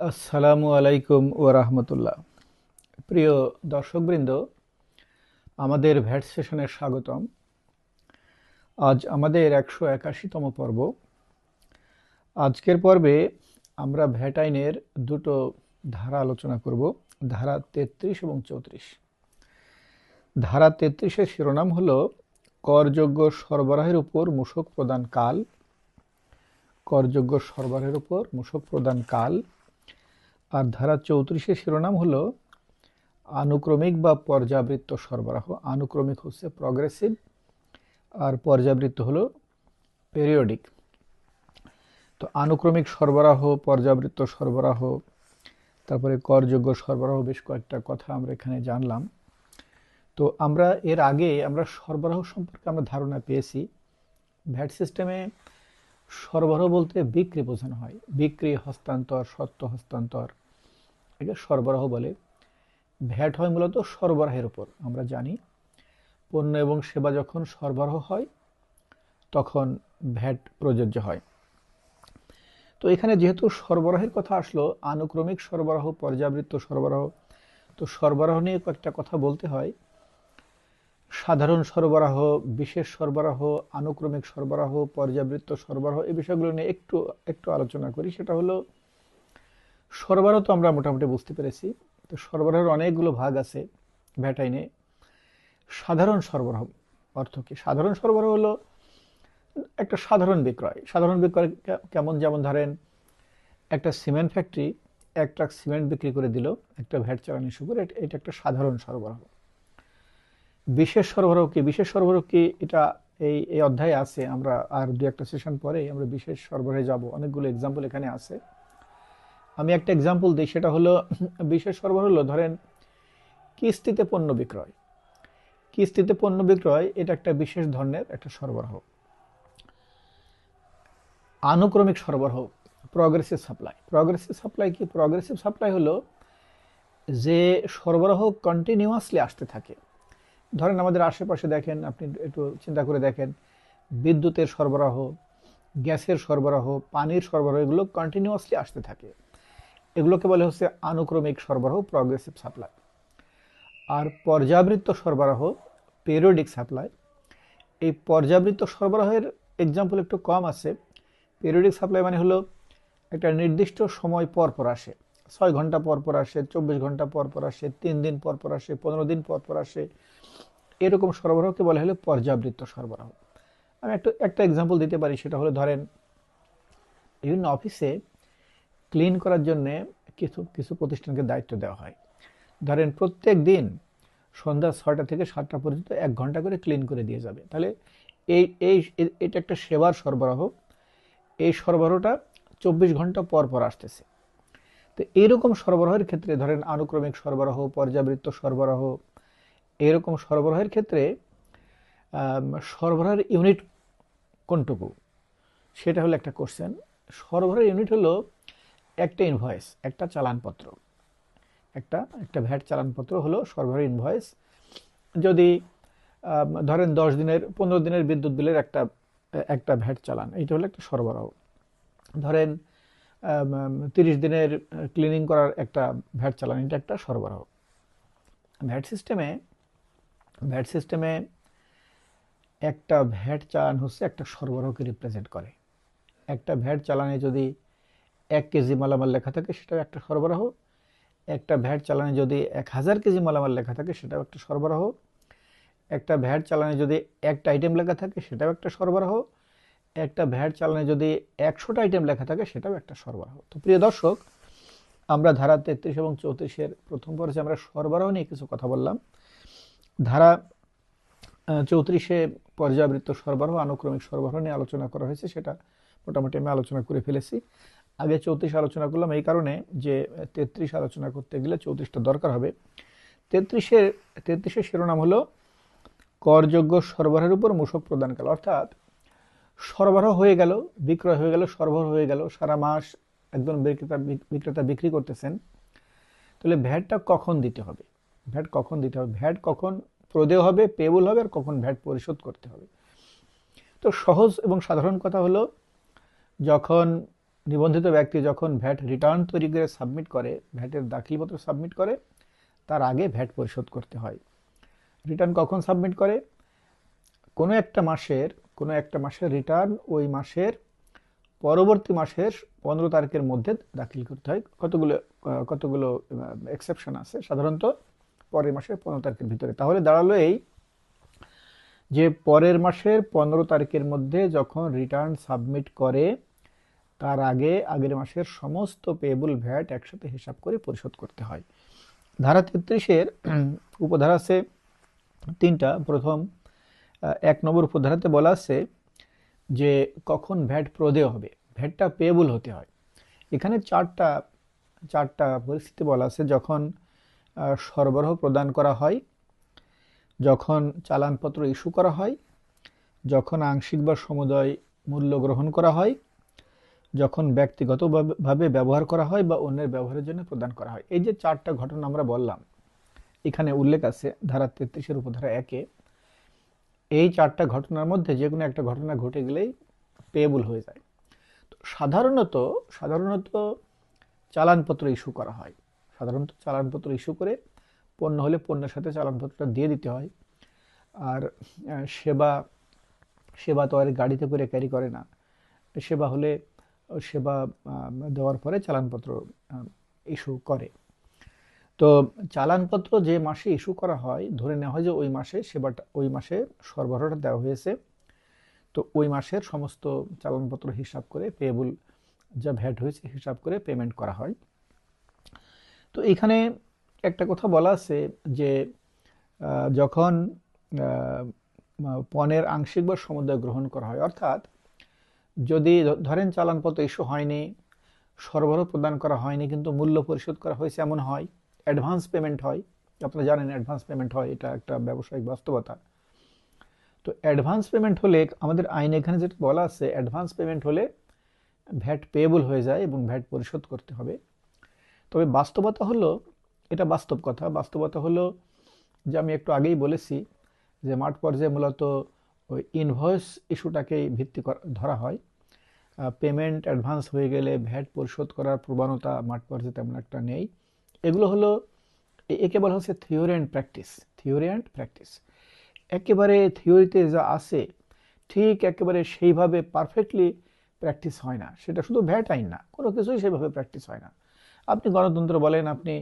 আসসালামু আলাইকুম ও রাহমাতুল্লাহ। প্রিয় দর্শকবৃন্দ, আমাদের ভ্যাট সেশনে স্বাগতম। আজ আমাদের একশো একাশিতম পর্ব। আজকের পর্বে আমরা ভ্যাট আইনের দুটো ধারা আলোচনা করব, ধারা তেত্রিশ এবং চৌত্রিশ। ধারা তেত্রিশের শিরোনাম হলো, করযোগ্য সরবরাহের উপর মূসক প্রদান কাল। করযোগ্য সরবরাহের উপর মূসক প্রদান কাল। আর ধারা চৌত্রিশের শিরোনাম হলো আনুক্রমিক বা পর্যাবৃত্ত সরবরাহ। আনুক্রমিক হচ্ছে প্রগ্রেসিভ আর পর্যাবৃত্ত হলো পেরিয়ডিক তো আনুক্রমিক সরবরাহ, পর্যাবৃত্ত সরবরাহ, তারপরে করযোগ্য সরবরাহ বেশ কয়েকটা কথা আমরা এখানে জানলাম। তো আমরা এর আগে আমরা সরবরাহ সম্পর্কে আমরা ধারণা পেয়েছি। ভ্যাট সিস্টেমে সরবরাহ বলতে বিক্রি বোঝানো হয়। বিক্রি, হস্তান্তর, সত্য হস্তান্তর। একে সরবরাহ বলে। ভ্যাট হয় মূলত সরবরাহের উপর। আমরা জানি, পণ্য এবং সেবা যখন সরবরাহ হয়, তখন ভ্যাট প্রযোজ্য হয়। তো এখানে যেহেতু সরবরাহের কথা আসলো, আনুক্রমিক সরবরাহ, পর্যাবৃত্ত সরবরাহ, তো সরবরাহ নিয়ে কয়েকটা কথা বলতে হয়। সাধারণ সরবরাহ, বিশেষ সরবরাহ, আনুক্রমিক সরবরাহ, পর্যাবৃত্ত সরবরাহ এই বিষয়গুলো নিয়ে একটু একটু আলোচনা করি। সেটা হলো, সরবরাহ তো আমরা মোটামুটি বুঝতে পেরেছি। তো সরবরাহের অনেকগুলো ভাগ আছে ভ্যাটাইনে। সাধারণ সরবরাহ অর্থ কি? সাধারণ সরবরাহ হলো একটা সাধারণ বিক্রয়। সাধারণ বিক্রয় কেমন? যেমন ধরেন, একটা সিমেন্ট ফ্যাক্টরি এক ট্রাক সিমেন্ট বিক্রি করে দিল, একটা ভ্যাট চালানি শুরু করে, এটা একটা সাধারণ সরবরাহ। বিশেষ সরবরাহ কি? বিশেষ সরবরাহ কি? এটা এই এই অধ্যায়ে আছে। আমরা আর দু একটা সেশন পরে আমরা বিশেষ সরবরাহে যাব। অনেকগুলো এক্সাম্পল এখানে আছে। আমি একটা এক্সাম্পল দিই, সেটা হলো বিশেষ সরবরাহ হলো, ধরেন কিস্তিতে পণ্য বিক্রয়। কিস্তিতে পণ্য বিক্রয়, এটা একটা বিশেষ ধরনের একটা সরবরাহ। আনুক্রমিক সরবরাহ প্রগ্রেসিভ সাপ্লাই প্রগ্রেসিভ সাপ্লাই কি? প্রগ্রেসিভ সাপ্লাই হলো যে সরবরাহ কন্টিনিউয়াসলি আসতে থাকে। ধরেন আমাদের আশেপাশে দেখেন, আপনি একটু চিন্তা করে দেখেন, বিদ্যুতের সরবরাহ, গ্যাসের সরবরাহ, পানির সরবরাহ, এগুলো কন্টিনিউয়াসলি আসতে থাকে। এগুলোকে বলে হচ্ছে আনুক্রমিক সরবরাহ প্রগ্রেসিভ সাপ্লাই আর পর্যাবৃত্ত সরবরাহ পেরিয়ডিক সাপ্লাই এই পর্যাবৃত্ত সরবরাহের এক্সাম্পল একটু কম আছে। পেরিয়ডিক সাপ্লাই মানে হলো একটা নির্দিষ্ট সময় পর পর আসে। ছয় ঘণ্টা পর পর আসে, চব্বিশ ঘণ্টা পর পর আসে, তিন দিন পর পর আসে, পনেরো দিন পর পর আসে এরকম সরবরাহকে বলা হলো পর্যাবৃত্ত সরবরাহ। আমি একটা একটা এক্সাম্পল দিতে পারি, সেটা হলো ধরেন, বিভিন্ন অফিসে ক্লিন করার জন্যে কিছু কিছু প্রতিষ্ঠানকে দায়িত্ব দেওয়া হয়। ধরেন প্রত্যেক দিন সন্ধ্যা ছয়টা থেকে সাতটা পর্যন্ত এক ঘণ্টা করে ক্লিন করে দিয়ে যাবে। তাহলে এই এই, এটা একটা সেবার সরবরাহ। এই সরবরাহটা চব্বিশ ঘণ্টা পর পর আসতেছে। তো এইরকম সরবরাহের ক্ষেত্রে ধরেন আনুক্রমিক সরবরাহ, পর্যাবৃত্ত সরবরাহ এরকম সরবরাহের ক্ষেত্রে সরবরাহের ইউনিট কোনটুকু? সেটা হলো একটা কোশ্চেন সরবরাহের ইউনিট হলো একটা ইনভয়েস একটা চালানপত্র। একটা একটা ভ্যাট চালানপত্র হলো সরবরাহের ইনভয়েস যদি ধরেন দশ দিনের, পনেরো দিনের বিদ্যুৎ বিলের একটা একটা ভ্যাট চালান, এইটা হলো একটা সরবরাহ। ধরেন তিরিশ দিনের ক্লিনিং করার একটা ভ্যাট চালান, এটা একটা সরবরাহ। ভ্যাট সিস্টেমে ভ্যাট সিস্টেমে একটা ভ্যাট চালান হচ্ছে একটা সরবরাহকে রিপ্রেজেন্ট করে। একটা ভ্যাট চালানে যদি এক কেজি মালামাল লেখা থাকে, সেটাও একটা সরবরাহ। একটা ভ্যাট চালানে যদি এক হাজার কেজি মালামাল লেখা থাকে, সেটাও একটা সরবরাহ। একটা ভ্যাট চালানে যদি একটা আইটেম লেখা থাকে, সেটাও একটা সরবরাহ। একটা ভ্যাট চালানে যদি একশোটা আইটেম লেখা থাকে, সেটাও একটা সরবরাহ। তো প্রিয় দর্শক, আমরা ধারা তেত্রিশ এবং চৌত্রিশের প্রথম পর্যায়ে আমরা সরবরাহ নিয়ে কিছু কথা বললাম। ধারা চৌত্রিশে পর্যাবৃত্ত সরবরাহ, আনুক্রমিক সরবরাহ নিয়ে আলোচনা করা হয়েছে, সেটা মোটামুটি আমি আলোচনা করে ফেলেছি। আগে চৌত্রিশ আলোচনা করলাম এই কারণে যে তেত্রিশ আলোচনা করতে গেলে চৌত্রিশটা দরকার হবে। তেত্রিশের তেত্রিশের শিরোনাম হলো করযোগ্য সরবরাহের উপর মূসক প্রদানকাল। অর্থাৎ সরবরাহ হয়ে গেল, বিক্রয় হয়ে গেল, সরবরাহ হয়ে গেল, সারা মাস একজন বিক্রেতা বিক্রেতা বিক্রি করতেছেন। তাহলে ভ্যাটটা কখন দিতে হবে? ভ্যাট কখন দিতে হবে? ভ্যাট কখন প্রদেয় হবে, পেবল হবে আর কখন ভ্যাট পরিশোধ করতে হবে? তো সহজ এবং সাধারণ কথা হলো, যখন নিবন্ধিত ব্যক্তি যখন ভ্যাট রিটার্ন তৈরি করে সাবমিট করে, ভ্যাটের দাখিলপত্র সাবমিট করে, তার আগে ভ্যাট পরিশোধ করতে হয়। রিটার্ন কখন সাবমিট করে? কোনো একটা মাসের, কোনো একটা মাসের রিটার্ন ওই মাসের পরবর্তী মাসের পনেরো তারিখের মধ্যে দাখিল করতে হয়। কতগুলো কতগুলো এক্সেপশন আছে। সাধারণত পরের মাসের পনেরো তারিখের ভিতরে। তাহলে দাঁড়াল এই যে পরের মাসের পনেরো তারিখের মধ্যে যখন রিটার্ন সাবমিট করে, তার আগে আগের মাসের সমস্ত পেয়েবল ভ্যাট একসাথে হিসাব করে পরিশোধ করতে হয়। ধারা তেত্রিশের উপধারা আছে তিনটা। প্রথম এক নম্বর উপধারাতে বলা আছে যে কখন ভ্যাট প্রদেয় হবে। ভ্যাটটা পেয়েবল হতে হয়। এখানে চারটা চারটা পরিস্থিতি বলা আছে। যখন সরবরাহ প্রদান করা হয়, যখন চালানপত্র ইস্যু করা হয়, যখন আংশিক বা সমুদয় মূল্য গ্রহণ করা হয়, যখন ব্যক্তিগতভাবে ব্যবহার করা হয় বা অন্যের ব্যবহারের জন্য প্রদান করা হয়। এই যে চারটা ঘটনা আমরা বললাম, এখানে উল্লেখ আছে ধারা তেত্রিশের উপধারা একে। এই চারটা ঘটনার মধ্যে যে কোনো একটা ঘটনা ঘটে গেলেই পেয়েবল হয়ে যায়। তো সাধারণত সাধারণত চালানপত্র ইস্যু করা হয়। সাধারণত চালানপত্র ইস্যু করে পণ্য হলে পণ্যের সাথে চালানপত্রটা দিয়ে দিতে হয়। আর সেবা সেবা তো আর গাড়িতে করে ক্যারি করে না। সেবা হলে, সেবা দেওয়ার পরে চালানপত্র ইস্যু করে। তো চালানপত্র যে মাসে ইস্যু করা হয়, ধরে নেওয়া হয় যে ওই মাসে সেবাটা, ওই মাসে সরবরাহটা দেওয়া হয়েছে। তো ওই মাসের সমস্ত চালানপত্র হিসাব করে পেয়েবল যা ভ্যাট হয়েছে হিসাব করে পেমেন্ট করা হয়। তো এখানে একটা কথা বলা আছে যে যখন পণের আংশিক বা সমুদয় গ্রহণ করা হয়, অর্থাৎ যদি ধরেন চালানপত্র ইস্যু হয়নি, সরবরাহ প্রদান করা হয়নি, কিন্তু মূল্য পরিশোধ করা হয়েছে, এমন হয় অ্যাডভান্স পেমেন্ট হয়, আপনারা জানেন অ্যাডভান্স পেমেন্ট হয়, এটা একটা ব্যবসায়িক বাস্তবতা। তো অ্যাডভান্স পেমেন্ট হলে আমাদের আইন এখানে যেটা বলা আছে অ্যাডভান্স পেমেন্ট হলে ভ্যাট পেয়েবল হয়ে যায় এবং ভ্যাট পরিশোধ করতে হবে। তবে বাস্তবতা হলো, এটা বাস্তব কথা। বাস্তবতা হলো যে আমি একটু আগেই বলেছি যে মাঠ পর্যায়ে মূলত ওই ইনভয়েস ইস্যুটাকেই ভিত্তি ধরা হয়। পেমেন্ট অ্যাডভান্স হয়ে গেলে ভ্যাট পরিশোধ করার প্রবণতা মাঠ পর্যায়ে তেমন একটা নেই। এগুলো হলো একে বলা হচ্ছে theory and practice theory and practice একেবারে থিওরিতে যা আছে, ঠিক একেবারে সেইভাবে পারফেক্টলি প্র্যাকটিস হয় না। সেটা শুধু ভ্যাট আইন না, কোনো কিছুই সেভাবে প্র্যাকটিস হয় না। আপনি গণতন্ত্র বলেন, আপনি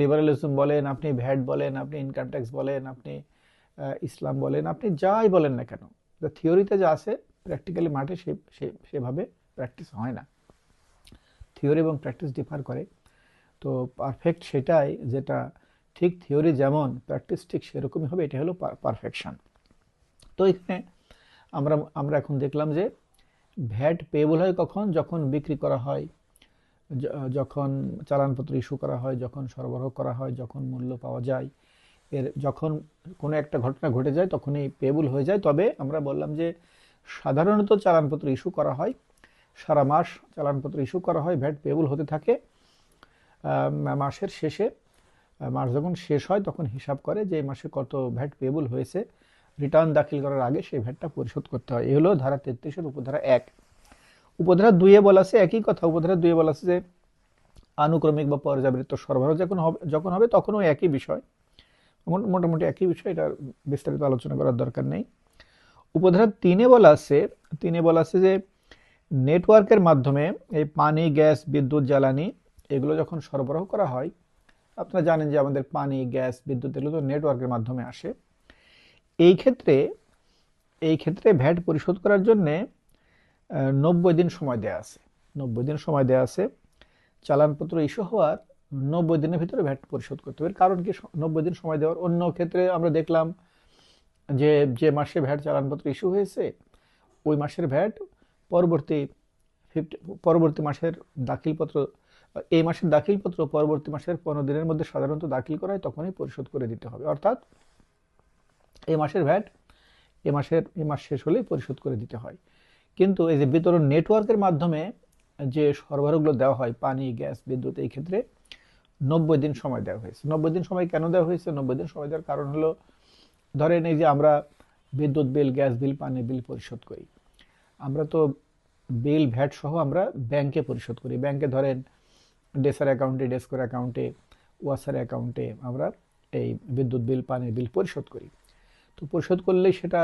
লিবারালিজম বলেন, আপনি ভ্যাট বলেন, আপনি ইনকাম ট্যাক্স বলেন, আপনি ইসলাম বলেন, আপনি যাই বলেন না কেন থিওরিতে যা আছে প্র্যাকটিক্যালি মাঠে সে সেভাবে প্র্যাকটিস হয় না। থিওরি এবং প্র্যাকটিস ডিফার করে। তো পারফেক্ট সেটাই যেটা ঠিক থিওরি যেমন প্র্যাকটিস ঠিক সেরকমই হবে, এটা হলো পারফেকশন তো এখানে আমরা আমরা এখন দেখলাম যে ভ্যাট পেয়েবল হয় কখন? যখন বিক্রি করা হয়। যখন চালানপত্র ইস্যু করা হয়, যখন সরবরাহ করা হয়, যখন মূল্য পাওয়া যায়, এর যখন কোনো একটা ঘটনা ঘটে যায়, তখনই পেয়েবল হয়ে যায়। তবে আমরা বললাম যে, সাধারণত চালানপত্র ইস্যু করা হয়, সারা মাস চালানপত্র ইস্যু করা হয়, ভ্যাট পেয়েবল হতে থাকে। মাসের শেষে মাস যখন শেষ হয়, তখন হিসাব করে যে, মাসে কত ভ্যাট পেয়েবল হয়েছে। রিটার্ন দাখিল করার আগে সেই ভ্যাটটা পরিশোধ করতে হয়। এই হলো ধারা তেত্রিশের উপধারা এক। উপধারা দুইয়ে বলা আছে, একই কথা, উপধারা দুইয়ে বলা আছে যে আনুক্রমিক বা পর্যাবৃত্ত সরবরাহ যখন হবে যখন হবে তখনও একই বিষয়। মোটামুটি একই বিষয় এটা বিস্তারিত আলোচনা করার দরকার নেই। উপধারা তিনে বলা আছে, তিনে বলা আছে যে নেটওয়ার্কের মাধ্যমে এই পানি, গ্যাস, বিদ্যুৎ, জ্বালানি এগুলো যখন সরবরাহ করা হয়, আপনারা জানেন যে আমাদের পানি, গ্যাস, বিদ্যুৎ এগুলো তো নেটওয়ার্কের মাধ্যমে আসে। এই ক্ষেত্রে এই ক্ষেত্রে ভ্যাট পরিশোধ করার জন্যে নব্বই দিন সময় দেয়া আছে। নব্বই দিন সময় দেয়া আছে। চালানপত্র ইস্যু হওয়ার নব্বই দিনের ভিতরে ভ্যাট পরিশোধ করতে হবে। কারণ কি? নব্বই দিন সময় দেওয়ার অন্য ক্ষেত্রে আমরা দেখলাম যে যে মাসে ভ্যাট চালানপত্র ইস্যু হয়েছে, ওই মাসের ভ্যাট পরবর্তী ফিফটি পরবর্তী মাসের দাখিলপত্র, এই মাসের দাখিলপত্র পরবর্তী মাসের পনেরো দিনের মধ্যে সাধারণত দাখিল করা হয়, তখনই পরিশোধ করে দিতে হবে। অর্থাৎ এই মাসের ভ্যাট এ মাসের এ মাস শেষ হলেই পরিশোধ করে দিতে হয়। কিন্তু এই যে বিতরণ নেটওয়ার্কের মাধ্যমে যে সরবরাহগুলো দেওয়া হয়, পানি, গ্যাস, বিদ্যুৎ, এই ক্ষেত্রে নব্বই দিন সময় দেওয়া হয়েছে। নব্বই দিন সময় কেন দেওয়া হয়েছে? নব্বই দিন সময় দেওয়ার কারণ হলো, ধরেন এই যে আমরা বিদ্যুৎ বিল, গ্যাস বিল, পানি বিল পরিশোধ করি। আমরা তো বিল, ভ্যাট সহ আমরা ব্যাংকে পরিশোধ করি। ব্যাংকে ধরেন ডেসার অ্যাকাউন্টে, ডেস্কোর অ্যাকাউন্টে, ওয়াসার অ্যাকাউন্টে আমরা এই বিদ্যুৎ বিল পানির বিল পরিশোধ করি। তো পরিশোধ করলেই সেটা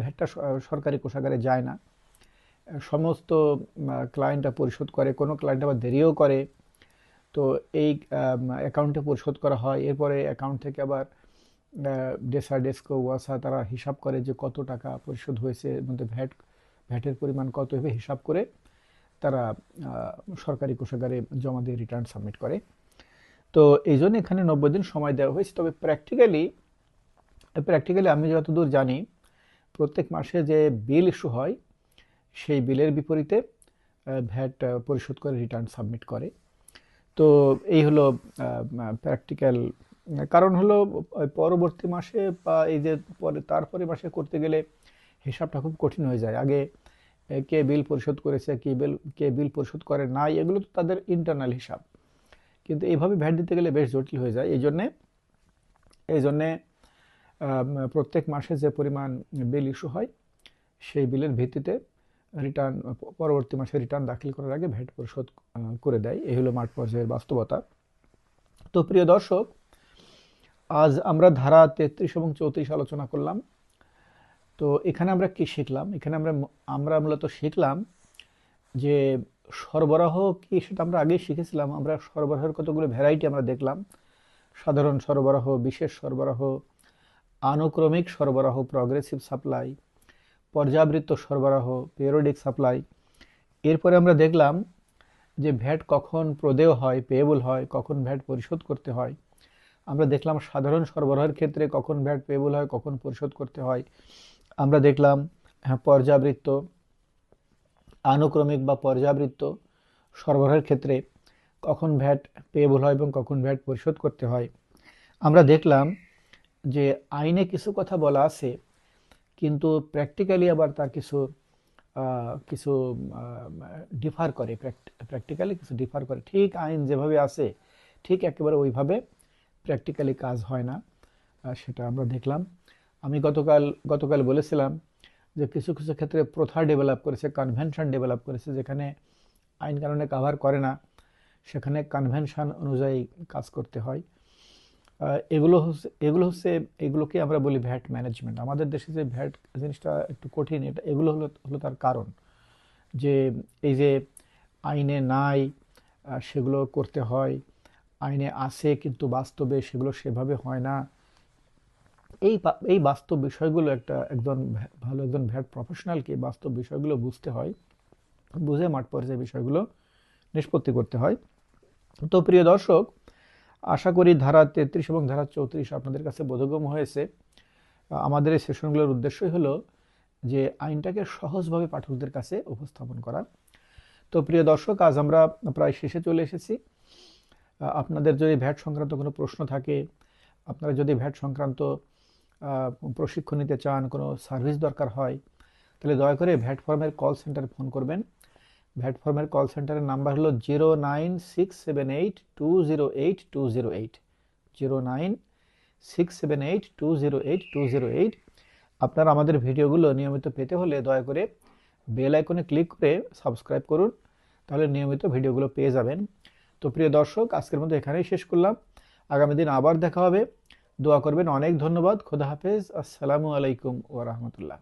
ভ্যাটটা সরকারি কোষাগারে যায় না। সমস্ত ক্লায়েন্টরা পরিশোধ করে, কোনো ক্লায়েন্ট আবার দেরিও করে, তো এই অ্যাকাউন্টে পরিশোধ করা হয়। এরপরে অ্যাকাউন্ট থেকে আবার ডেসা ডেস্কো ওয়াসা তারা হিসাব করে যে কত টাকা পরিশোধ হয়েছে, এর মধ্যে ভ্যাট ভ্যাটের পরিমাণ কত হবে, হিসাব করে তারা সরকারি কোষাগারে জমা দিয়ে রিটার্ন সাবমিট করে। তো এই জন্য এখানে নব্বই দিন সময় দেওয়া হয়েছে। তবে প্র্যাকটিক্যালি প্র্যাকটিক্যালি আমি যতদূর জানি, প্রত্যেক মাসে যে বিল ইস্যু হয় সেই বিলের বিপরীতে ভ্যাট পরিশোধ করে রিটার্ন সাবমিট করে। তো এই হলো প্র্যাকটিক্যাল কারণ হলো পরবর্তী মাসে বা এই যে পরে, তারপরে মাসে করতে গেলে হিসাবটা খুব কঠিন হয়ে যায়। আগে কে বিল পরিশোধ করেছে, কে বিল কে বিল পরিশোধ করে নাই, এগুলো তো তাদের ইন্টারনাল হিসাব। কিন্তু এইভাবে ভ্যাট দিতে গেলে বেশ জটিল হয়ে যায়। এই জন্যে এই জন্যে প্রত্যেক মাসে যে পরিমাণ বিল ইস্যু হয়, সেই বিলের ভিত্তিতে রিটার্ন পরবর্তী মাসে রিটার্ন দাখিল করার আগে ভ্যাট পরিশোধ করে দেয়। এই হলো মাঠ পর্যায়ের বাস্তবতা। তো প্রিয় দর্শক, আজ আমরা ধারা তেত্রিশ এবং চৌত্রিশ আলোচনা করলাম। তো এখানে আমরা কি শিখলাম? এখানে আমরা আমরা মূলত শিখলাম যে সরবরাহ কি সেটা আমরা আগেই শিখেছিলাম। আমরা সরবরাহের কতগুলো ভ্যারাইটি আমরা দেখলাম। সাধারণ সরবরাহ, বিশেষ সরবরাহ, আনুক্রমিক সরবরাহ প্রগ্রেসিভ সাপ্লাই পর্যাবৃত্ত সরবরাহ পেরোডিক সাপ্লাই এরপরে আমরা দেখলাম যে ভ্যাট কখন প্রদেয় হয় পেয়েবল হয়, কখন ভ্যাট পরিশোধ করতে হয়। আমরা দেখলাম সাধারণ সরবরাহের ক্ষেত্রে কখন ভ্যাট পেয়েবল হয়, কখন পরিশোধ করতে হয়। আমরা দেখলাম হ্যাঁ পর্যাবৃত্ত, আনুক্রমিক বা পর্যাবৃত্ত সরবরাহের ক্ষেত্রে কখন ভ্যাট পেয়েবল হয় এবং কখন ভ্যাট পরিশোধ করতে হয়। আমরা দেখলাম যে আইনে কিছু কথা বলা আছে কিন্তু প্র্যাকটিক্যালি আবার তার কিছু কিছু ডিফার করে। প্র্যাকটিক্যালি কিছু ডিফার করে। ঠিক আইন যেভাবে আছে, ঠিক একেবারে ওইভাবে প্র্যাকটিক্যালি কাজ হয় না সেটা আমরা দেখলাম। আমি গতকাল গতকাল বলেছিলাম যে কিছু কিছু ক্ষেত্রে প্রথা ডেভেলপ করেছে কনভেনশন ডেভেলপ করেছে, যেখানে আইন কারণে কাভার করে না, সেখানে কনভেনশন অনুযায়ী কাজ করতে হয়। এগুলো হচ্ছে এগুলো হচ্ছে, এগুলোকে আমরা বলি ভ্যাট ম্যানেজমেন্ট। আমাদের দেশে যে ভ্যাট জিনিসটা একটু কঠিন, এটা, এগুলো হলো হলো তার কারণ। যে এই যে আইনে নাই সেগুলো করতে হয়, আইনে আসে কিন্তু বাস্তবে সেগুলো সেভাবে হয় না। এই এই বাস্তব বিষয়গুলো একটা একজন ভালো একজন ভ্যাট প্রফেশনালকে বাস্তব বিষয়গুলো বুঝতে হয়, বুঝে মাঠ পর্যায়ে বিষয়গুলো নিষ্পত্তি করতে হয়। তো প্রিয় দর্শক আশা করি ধারা তেত্রিশ এবং ধারা চৌত্রিশ আপনাদের কাছে বোধগম্য হয়েছে। আমাদের এই সেশনগুলোর উদ্দেশ্যই হলো যে আইনটাকে সহজভাবে পাঠকদের কাছে উপস্থাপন করা। তো প্রিয় দর্শক, আজ আমরা প্রায় শেষে চলে এসেছি। আপনাদের যদি ভ্যাট সংক্রান্ত কোনো প্রশ্ন থাকে, আপনারা যদি ভ্যাট সংক্রান্ত প্রশিক্ষণ নিতে চান, কোনো সার্ভিস দরকার হয়, তাহলে দয়া করে ভ্যাট ফর্মের কল সেন্টারে ফোন করবেন। ভ্যাট ফর্মের কল সেন্টারের নাম্বার হলো zero nine six seven eight two zero eight two zero eight zero nine six seven eight two zero eight two zero eight আপনারা আমাদের ভিডিওগুলো নিয়মিত পেতে হলে দয়া করে বেল আইকনে ক্লিক করে সাবস্ক্রাইব করুন, তাহলে নিয়মিত ভিডিওগুলো পেয়ে যাবেন। তো প্রিয় দর্শক, আজকের মতো এখানেই শেষ করলাম। আগামী দিন আবার দেখা হবে। দোয়া করবেন, অনেক ধন্যবাদ। খোদা হাফেজ। আসসালামু আলাইকুম ওয়া রাহমাতুল্লাহ।